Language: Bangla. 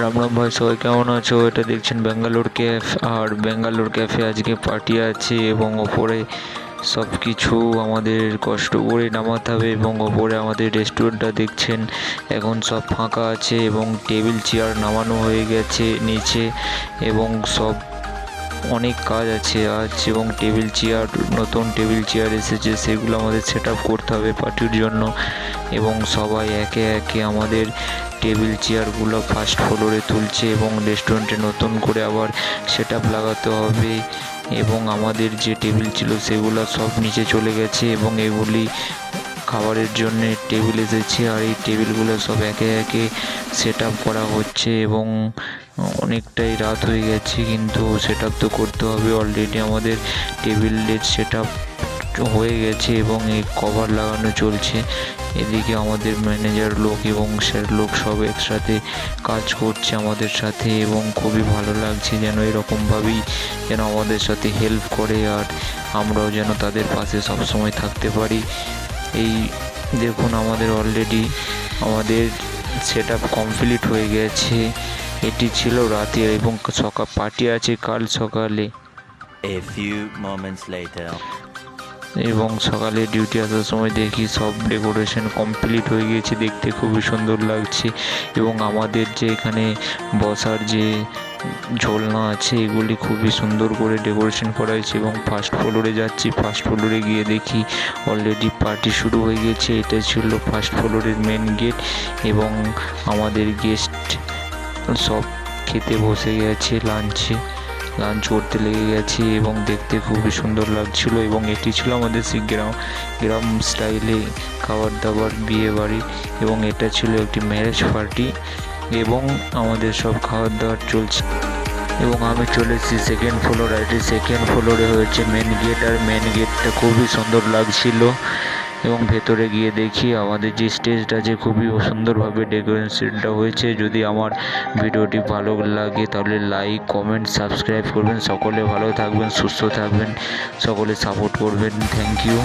রাম রাম ভাই, সবাই কেমন আছো? এটা দেখছেন ব্যাঙ্গালোর ক্যাফ। আর ব্যাঙ্গালোর ক্যাফে আজকে পার্টি আছে এবং ওপরে সব কিছু আমাদের কষ্ট করে নামাতে হবে এবং ওপরে আমাদের রেস্টুরেন্টটা দেখছেন, এখন সব ফাঁকা আছে এবং টেবিল চেয়ার নামানো হয়ে গেছে নিচে এবং সব অনেক কাজ আছে আজ এবং টেবিল চেয়ার নতুন টেবিল চেয়ার এসেছে, সেগুলো আমাদের সেট করতে হবে পার্টির জন্য এবং সবাই একে একে আমাদের টেবিল চেয়ারগুলো ফার্স্ট ফ্লোরে তুলছে এবং রেস্টুরেন্টে নতুন করে আবার সেট লাগাতে হবে এবং আমাদের যে টেবিল ছিল সেগুলো সব নিচে চলে গেছে এবং এগুলি খাবারের জন্য টেবিল এসেছে আর এই টেবিলগুলো সব একে একে সেট করা হচ্ছে এবং অনেকটাই রাত হয়ে গেছে কিন্তু সেট তো করতে হবে। অলরেডি আমাদের টেবিলের সেট হয়ে গেছে এবং এই কভার লাগানো চলছে। এদিকে আমাদের ম্যানেজার লোক এবং স্যার লোক সব একসাথে কাজ করছে আমাদের সাথে এবং খুবই ভালো লাগছে যেন এরকমভাবেই যেন আমাদের সাথে হেল্প করে আর আমরাও যেন তাদের পাশে সবসময় থাকতে পারি। এই দেখুন আমাদের অলরেডি আমাদের সেট আপ কমপ্লিট হয়ে গেছে। এটি ছিল রাতে এবং সকাল পার্টি আছে কাল সকালে. এবং সকালে ডিউটি আসার সময় দেখি সব ডেকোরেশন কমপ্লিট হয়ে গিয়েছে, দেখতে খুবই সুন্দর লাগছে। এবং আমাদের যে এখানে বসার যে ঝোলনা আছে, এগুলি খুবই সুন্দর করে ডেকোরেশন করা হয়েছে এবং ফার্স্ট ফ্লোরে যাচ্ছি। ফার্স্ট ফ্লোরে গিয়ে দেখি অলরেডি পার্টি শুরু হয়ে গেছে। এটা ছিল ফার্স্ট ফ্লোরের মেন গেট এবং আমাদের গেস্ট সব খেতে বসে গেছে লাঞ্চে লাঞ্চ করতে লেগে গেছে এবং দেখতে খুবই সুন্দর লাগছিল এবং এটি ছিল আমাদের সেই গ্রাম গ্রাম স্টাইলে খাবার দাবার বিয়ে বাড়ি এবং এটা ছিল একটি ম্যারেজ পার্টি এবং আমাদের সব খাবার দাবার চলছে। এবং আমি চলে এসেছি সেকেন্ড ফ্লোর এটি সেকেন্ড ফ্লোরে হয়েছে মেন গেট আর মেন গেটটা খুবই সুন্দর লাগছিল। এবং ভেতরে গিয়ে দেখি আমাদের যে স্টেজটা আছে খুবই সুন্দরভাবে ডেকোরেশনটা হয়েছে। যদি আমার ভিডিওটি ভালো লাগে তাহলে লাইক, কমেন্ট, সাবস্ক্রাইব করবেন। সকলে ভালো থাকবেন, সুস্থ থাকবেন। সকলে সাপোর্ট করবেন। Thank you.